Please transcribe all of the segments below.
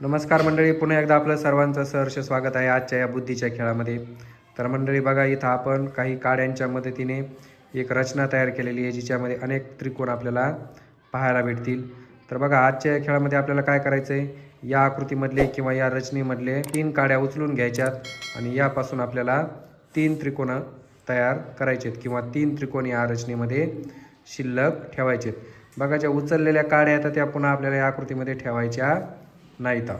नमस्कार मंडळी पुन्हा एकदा आपलं सर्वांचं सहर्ष स्वागत आहे आजच्या या बुद्धीच्या खेळामध्ये. तर मंडळी बघा इथं आपण काही काड्यांच्या मदतीने एक रचना तयार केलेली आहे जिच्यामध्ये अनेक त्रिकोण आपल्याला पाहायला भेटतील. तर बघा आजच्या या खेळामध्ये आपल्याला काय करायचं आहे या आकृतीमधले किंवा या रचनेमधले तीन काड्या उचलून घ्यायच्यात आणि यापासून आपल्याला तीन त्रिकोण तयार करायचे आहेत किंवा तीन त्रिकोण या रचनेमध्ये शिल्लक ठेवायचे आहेत बघा ज्या उचललेल्या काड्या आहेत त्या पुन्हा आपल्याला या आकृतीमध्ये ठेवायच्या नाहीत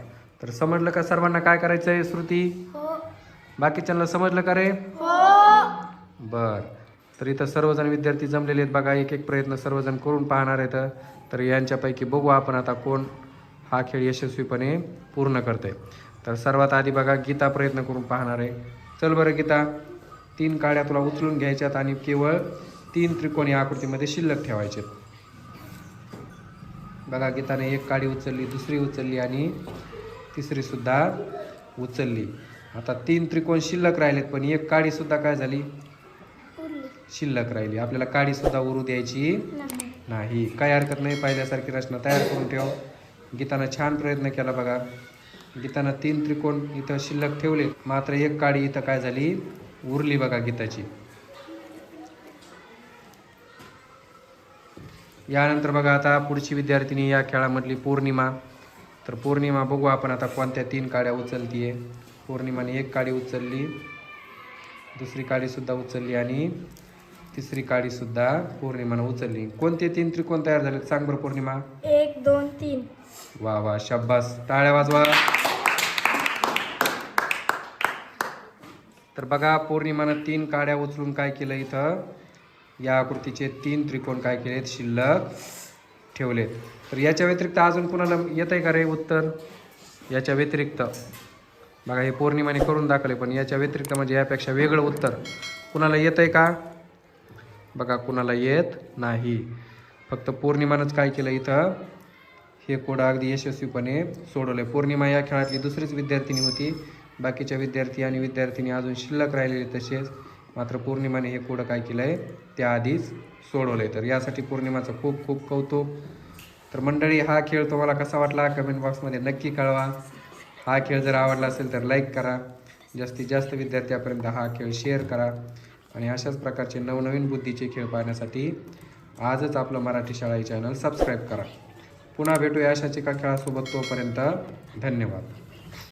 तर समजलं का सर्वांना काय करायचं आहे श्रुती बाकीच्यांना समजलं का रे? बर. तर इथं सर्वजण विद्यार्थी जमलेले आहेत बघा एक एक प्रयत्न सर्वजण करून पाहणार आहेत. तर यांच्यापैकी बघू आपण आता कोण हा खेळ यशस्वीपणे पूर्ण करते तर सर्वात आधी बघा गीता प्रयत्न करून पाहणार आहे. चल बरं गीता तीन काड्या तुला उचलून घ्यायच्यात आणि केवळ तीन त्रिकोणी आकृतीमध्ये शिल्लक ठेवायचे बघा गीताने एक काडी उचलली दुसरी उचलली आणि तिसरीसुद्धा उचलली. आता तीन त्रिकोण शिल्लक राहिलेत पण एक काडीसुद्धा काय झाली? शिल्लक राहिली. आपल्याला काडीसुद्धा उरू द्यायची नाही. काय हरकत नाही पाहिल्यासारखी रचना तयार करून ठेव. गीतानं छान प्रयत्न केला बघा. गीतानं तीन त्रिकोण इथं शिल्लक ठेवले मात्र एक काडी इथं काय झाली? उरली बघा गीताची. यानंतर बघा आता पुढची विद्यार्थिनी या खेळामधली पौर्णिमा. तर पौर्णिमा बघू आपण आता कोणत्या तीन काड्या उचलतीये. पौर्णिमाने एक काडी उचलली दुसरी काडी सुद्धा उचलली आणि तिसरी काडी सुद्धा पौर्णिमानं उचलली. कोणते तीन त्रिकोण तयार झाले सांग बरं पौर्णिमा. एक दोन तीन. वा वा शब्बास टाळ्या वाजवा. तर बघा पौर्णिमानं तीन काड्या उचलून काय केलं इथं? या आकृतीचे तीन त्रिकोण काय केलेत? शिल्लक ठेवलेत. तर याच्या व्यतिरिक्त अजून कुणाला येत आहे का रे उत्तर? याच्या व्यतिरिक्त. बघा हे पौर्णिमाने करून दाखवले पण याच्या व्यतिरिक्त म्हणजे यापेक्षा वेगळं उत्तर. कुणाला येत आहे का? बघा कुणाला येत नाही. फक्त पौर्णिमानंच काय केलं इथं? हे कोड अगदी यशस्वीपणे सोडवले पौर्णिमा या खेळातली दुसरीच विद्यार्थिनी होती. बाकीच्या विद्यार्थी आणि विद्यार्थिनी अजून शिल्लक राहिलेली तसेच. मात्र पौर्णिमाने हे कोड काय केलं आहे त्याआधीच सोडवलं आहे तर यासाठी पौर्णिमाचं खूप खूप कौतुक. तर मंडळी हा खेळ तुम्हाला कसा वाटला? कमेंट बॉक्समध्ये नक्की कळवा. हा खेळ जर आवडला असेल तर लाईक करा. जास्तीत जास्त विद्यार्थ्यापर्यंत हा खेळ शेअर करा. आणि अशाच प्रकारचे नवनवीन बुद्धीचे खेळ पाहण्यासाठी आजच आपलं मराठी शाळा चॅनल सबस्क्राईब करा. पुन्हा भेटूया अशाच एका खेळासोबत तोपर्यंत धन्यवाद.